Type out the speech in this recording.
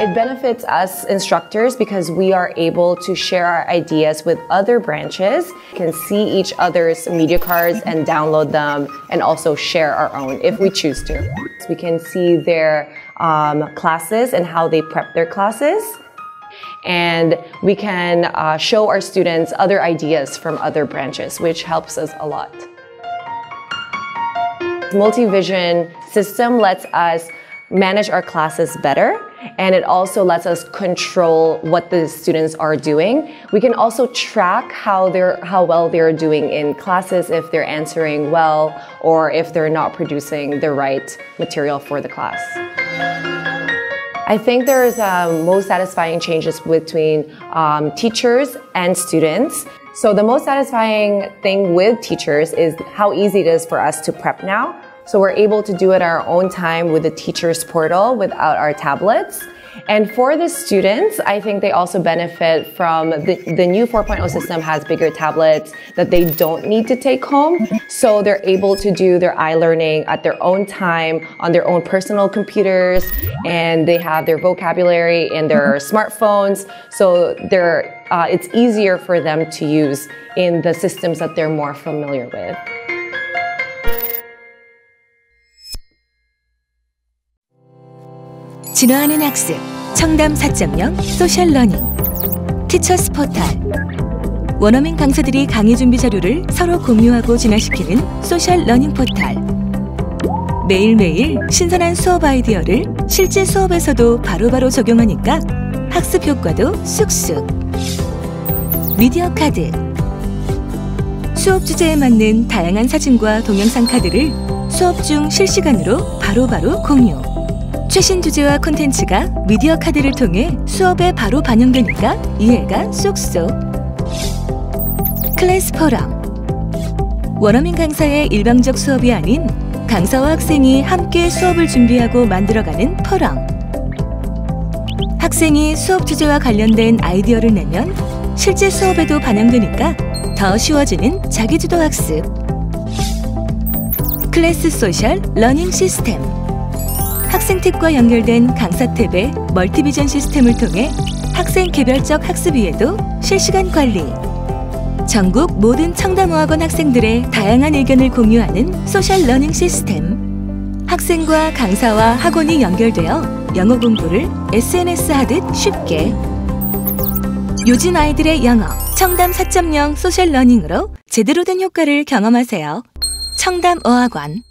It benefits us instructors because we are able to share our ideas with other branches, can see each other's media cards and download them, and also share our own if we choose to. We can see their um, classes and how they prep their classes. And we can uh, show our students other ideas from other branches, which helps us a lot. Multi-vision system lets us manage our classes better and it also lets us control what the students are doing. We can also track how they're how well they're doing in classes if they're answering well or if they're not producing the right material for the class. I think there's um, most satisfying changes between um, teachers and students. So the most satisfying thing with teachers is how easy it is for us to prep now. So we're able to do it our own time with the teacher's portal without our tablets. And for the students, I think they also benefit from the, the new 4.0 system has bigger tablets that they don't need to take home. So they're able to do their e-learning at their own time on their own personal computers and they have their vocabulary in their smartphones. So they're, uh, it's easier for them to use in the systems that they're more familiar with. 진화하는 학습 청담 4.0 소셜 러닝 티처스 포탈. 원어민 강사들이 강의 준비 자료를 서로 공유하고 진화시키는 소셜 러닝 포탈. 매일매일 신선한 수업 아이디어를 실제 수업에서도 바로바로 바로 적용하니까 학습 효과도 쑥쑥. 미디어 카드. 수업 주제에 맞는 다양한 사진과 동영상 카드를 수업 중 실시간으로 바로바로 바로 공유 최신 주제와 콘텐츠가 미디어 카드를 통해 수업에 바로 반영되니까 이해가 쏙쏙. 클래스 포럼 원어민 강사의 일방적 수업이 아닌 강사와 학생이 함께 수업을 준비하고 만들어가는 포럼. 학생이 수업 주제와 관련된 아이디어를 내면 실제 수업에도 반영되니까 더 쉬워지는 자기주도 학습. 클래스 소셜 러닝 시스템 학생 탭과 연결된 강사 탭의 멀티비전 시스템을 통해 학생 개별적 학습 위에도 실시간 관리. 전국 모든 청담어학원 학생들의 다양한 의견을 공유하는 소셜 러닝 시스템. 학생과 강사와 학원이 연결되어 영어 공부를 SNS 하듯 쉽게. 요즘 아이들의 영어 청담 4.0 소셜 러닝으로 제대로 된 효과를 경험하세요. 청담 어학원